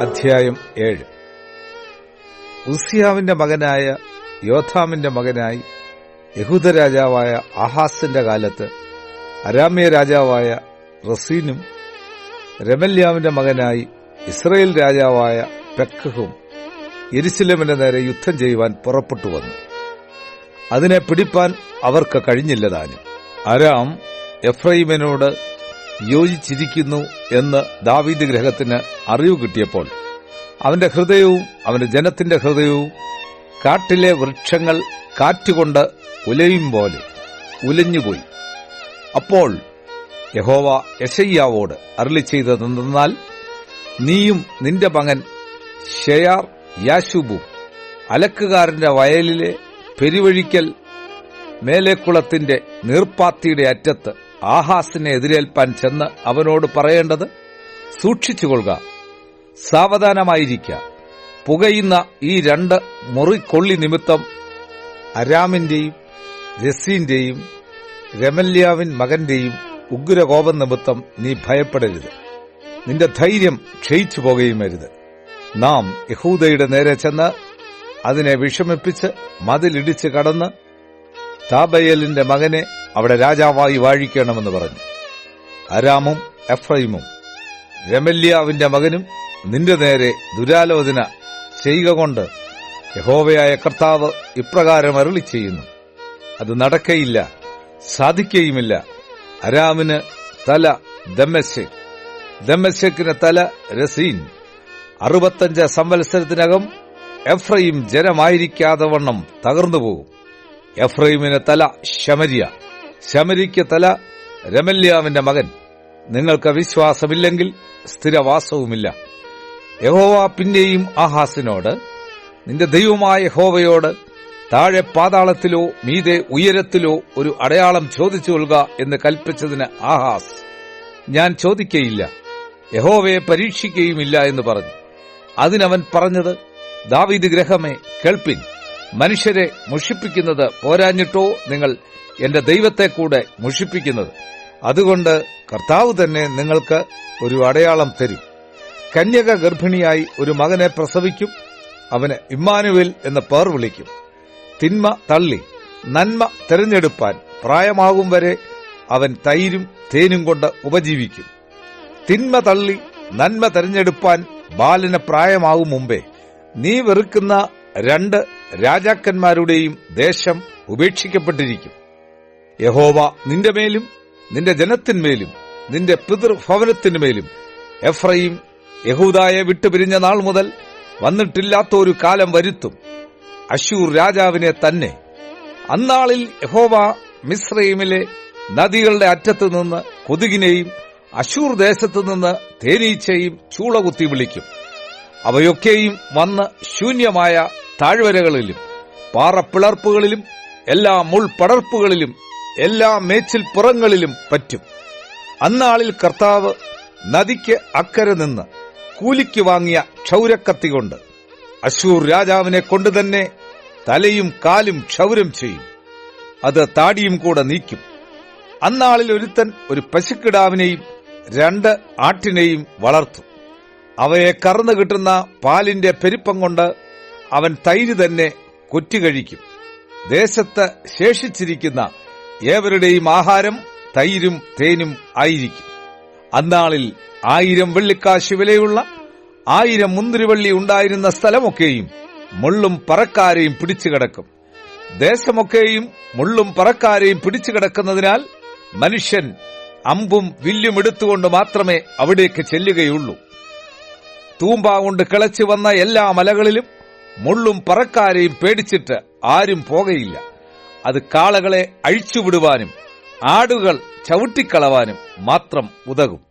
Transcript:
അധ്യായം ഏഴ്. ഉസിയാവിന്റെ മകനായ യോഥാമിന്റെ മകനായി യഹൂദ രാജാവായ ആഹാസിന്റെ കാലത്ത് അരാമ്യ രാജാവായ റസീനും രമല്യാവിന്റെ മകനായി ഇസ്രയേൽ രാജാവായ പെക്കഹും എരിശിലമിന്റെ നേരെ യുദ്ധം ചെയ്യുവാൻ പുറപ്പെട്ടു വന്നു. അതിനെ പിടിപ്പാൻ അവർക്ക് കഴിഞ്ഞില്ലതാനും അരാം എഫ്രൈമിനോട് യോജിച്ചിരിക്കുന്നു എന്ന് ദാവീദ് ഗ്രഹത്തിന് അറിവ് കിട്ടിയപ്പോൾ അവന്റെ ഹൃദയവും അവന്റെ ജനത്തിന്റെ ഹൃദയവും കാട്ടിലെ വൃക്ഷങ്ങൾ കാറ്റുകൊണ്ട് ഉലയും പോലെ ഉലഞ്ഞുപോയി. അപ്പോൾ യഹോവ യശയ്യാവോട് അരളി ചെയ്തതെന്നാൽ നീയും നിന്റെ മകൻ ഷെയാർ യാശുബും അലക്കുകാരന്റെ വയലിലെ പെരുവഴിക്കൽ മേലേക്കുളത്തിന്റെ നീർപ്പാത്തിയുടെ അറ്റത്ത് ആഹാസിനെ എതിരേൽപ്പാൻ ചെന്ന് അവനോട് പറയേണ്ടത് സൂക്ഷിച്ചുകൊള്ളുക. സാവധാനമായിരിക്ക പുകയുന്ന ഈ രണ്ട് മുറിക്കൊള്ളി നിമിത്തം അരാമിന്റെയും രസീന്റെയും രമല്യാവിൻ മകന്റെയും ഉഗ്രകോപം നിമിത്തം നീ ഭയപ്പെടരുത്. നിന്റെ ധൈര്യം ക്ഷയിച്ചു പോകുകയുമരുത്. നാം യഹൂദയുടെ നേരെ ചെന്ന് അതിനെ വിഷമിപ്പിച്ച് മതിലിടിച്ച് കടന്ന് താബയലിന്റെ മകനെ അവിടെ രാജാവായി വാഴിക്കണമെന്ന് പറഞ്ഞു. അരാമും എഫ്രൈമും രമല്യാവിന്റെ മകനും നിന്റെ നേരെ ദുരാലോചന ചെയ്യുക കൊണ്ട് യഹോവയായ കർത്താവ് ഇപ്രകാരം അരുളി ചെയ്യുന്നു അത് നടക്കയില്ല സാധിക്കയുമില്ല. അരാമിന് തല ദമ്മശേഖ് ദമ്മശക്കിന് തല രസീൻ. അറുപത്തഞ്ച് സംവത്സരത്തിനകം എഫ്രൈം ജനമായിരിക്കാതെ വണ്ണം തകർന്നുപോകും. എഫ്രൈമിന് തല ശമരിയ. ശമരിക്ക് തല രമല്യാവിന്റെ മകൻ. നിങ്ങൾക്ക് വിശ്വാസമില്ലെങ്കിൽ സ്ഥിരവാസവുമില്ല. യഹോവ പിന്നെയും ആഹാസിനോട് നിന്റെ ദൈവമായ യഹോവയോട് താഴെ പാതാളത്തിലോ മീതെ ഉയരത്തിലോ ഒരു അടയാളം ചോദിച്ചു കൊള്ളുക എന്ന് കൽപ്പിച്ചതിന് ആഹാസ് ഞാൻ ചോദിക്കയില്ല. യഹോവയെ പരീക്ഷിക്കുകയുമില്ല എന്ന് പറഞ്ഞു. അതിനവൻ പറഞ്ഞത് ദാവീദ് ഗ്രഹമേ കേൾപ്പിൻ. മനുഷ്യരെ മുഷിപ്പിക്കുന്നത് പോരാഞ്ഞിട്ടോ നിങ്ങൾ എന്റെ ദൈവത്തെ കൂടെ മുഷിപ്പിക്കുന്നത്. അതുകൊണ്ട് കർത്താവ് തന്നെ നിങ്ങൾക്ക് ഒരു അടയാളം തരും. കന്യക ഗർഭിണിയായി ഒരു മകനെ പ്രസവിക്കും അവന് ഇമ്മാനുവേൽ എന്ന് പേർ വിളിക്കും. തിന്മ തള്ളി നന്മ തെരഞ്ഞെടുപ്പാൻ പ്രായമാകും വരെ അവൻ തൈരും തേനും കൊണ്ട് ഉപജീവിക്കും. തിന്മ തള്ളി നന്മ തെരഞ്ഞെടുപ്പാൻ ബാലിന് പ്രായമാകും മുമ്പേ നീ വെറുക്കുന്ന രണ്ട് രാജാക്കന്മാരുടെയും ദേശം ഉപേക്ഷിക്കപ്പെട്ടിരിക്കും. യഹോവ നിന്റെ മേലും നിന്റെ ജനത്തിന്മേലും നിന്റെ പിതൃഭവനത്തിനുമേലും എഫ്രൈം യഹൂദായെ വിട്ടുപിരിഞ്ഞ നാൾ മുതൽ വന്നിട്ടില്ലാത്ത ഒരു കാലം വരുത്തും. അശൂർ രാജാവിനെ തന്നെ. അന്നാളിൽ യഹോവ മിസ്രൈമിലെ നദികളുടെ അറ്റത്തു നിന്ന് കൊതുകിനെയും അശൂർ ദേശത്തു നിന്ന് തേനീച്ചയും ചൂളകുത്തി വിളിക്കും. അവയൊക്കെയും വന്ന് ശൂന്യമായ താഴ്വരകളിലും പാറപ്പിളർപ്പുകളിലും എല്ലാ മുൾപടർപ്പുകളിലും എല്ലാ മേച്ചിൽ പുറങ്ങളിലും പറ്റും. അന്നാളിൽ കർത്താവ് നദിക്ക് അക്കരെ നിന്ന് കൂലിക്ക് വാങ്ങിയ ക്ഷൗരക്കത്തി കൊണ്ട് അശൂർ രാജാവിനെ കൊണ്ടുതന്നെ തലയും കാലും ക്ഷൗരം ചെയ്യും. അത് താടിയും കൂടെ നീക്കും. അന്നാളിൽ ഒരുത്തൻ ഒരു പശുക്കിടാവിനെയും രണ്ട് ആട്ടിനെയും വളർത്തും. അവയെ കറന്നു കിട്ടുന്ന പാലിന്റെ പെരുപ്പം കൊണ്ട് അവൻ തൈര് തന്നെ കൊറ്റുകഴിക്കും. ദേശത്ത് ശേഷിച്ചിരിക്കുന്ന ഏവരുടെയും ആഹാരം തൈരും തേനും ആയിരിക്കും. അന്നാളിൽ ആയിരം വെള്ളിക്കാശ് വിലയുള്ള ആയിരം മുന്തിരിവള്ളി ഉണ്ടായിരുന്ന സ്ഥലമൊക്കെയും മുള്ളും പറക്കാരെയും പിടിച്ചു കിടക്കും. ദേശമൊക്കെയും മുള്ളും പറക്കാരെയും പിടിച്ചു കിടക്കുന്നതിനാൽ മനുഷ്യൻ അമ്പും വില്ലും എടുത്തുകൊണ്ട് മാത്രമേ അവിടേക്ക് ചെല്ലുകയുള്ളൂ. തൂമ്പ കൊണ്ട് കിളച്ചു വന്ന എല്ലാ മലകളിലും മുള്ളും പറക്കാരെയും പേടിച്ചിട്ട് ആരും പോകയില്ല. അത് കാളകളെ അഴിച്ചുവിടുവാനും ആടുകൾ ചവിട്ടിക്കളവാനും മാത്രം ഉതകും.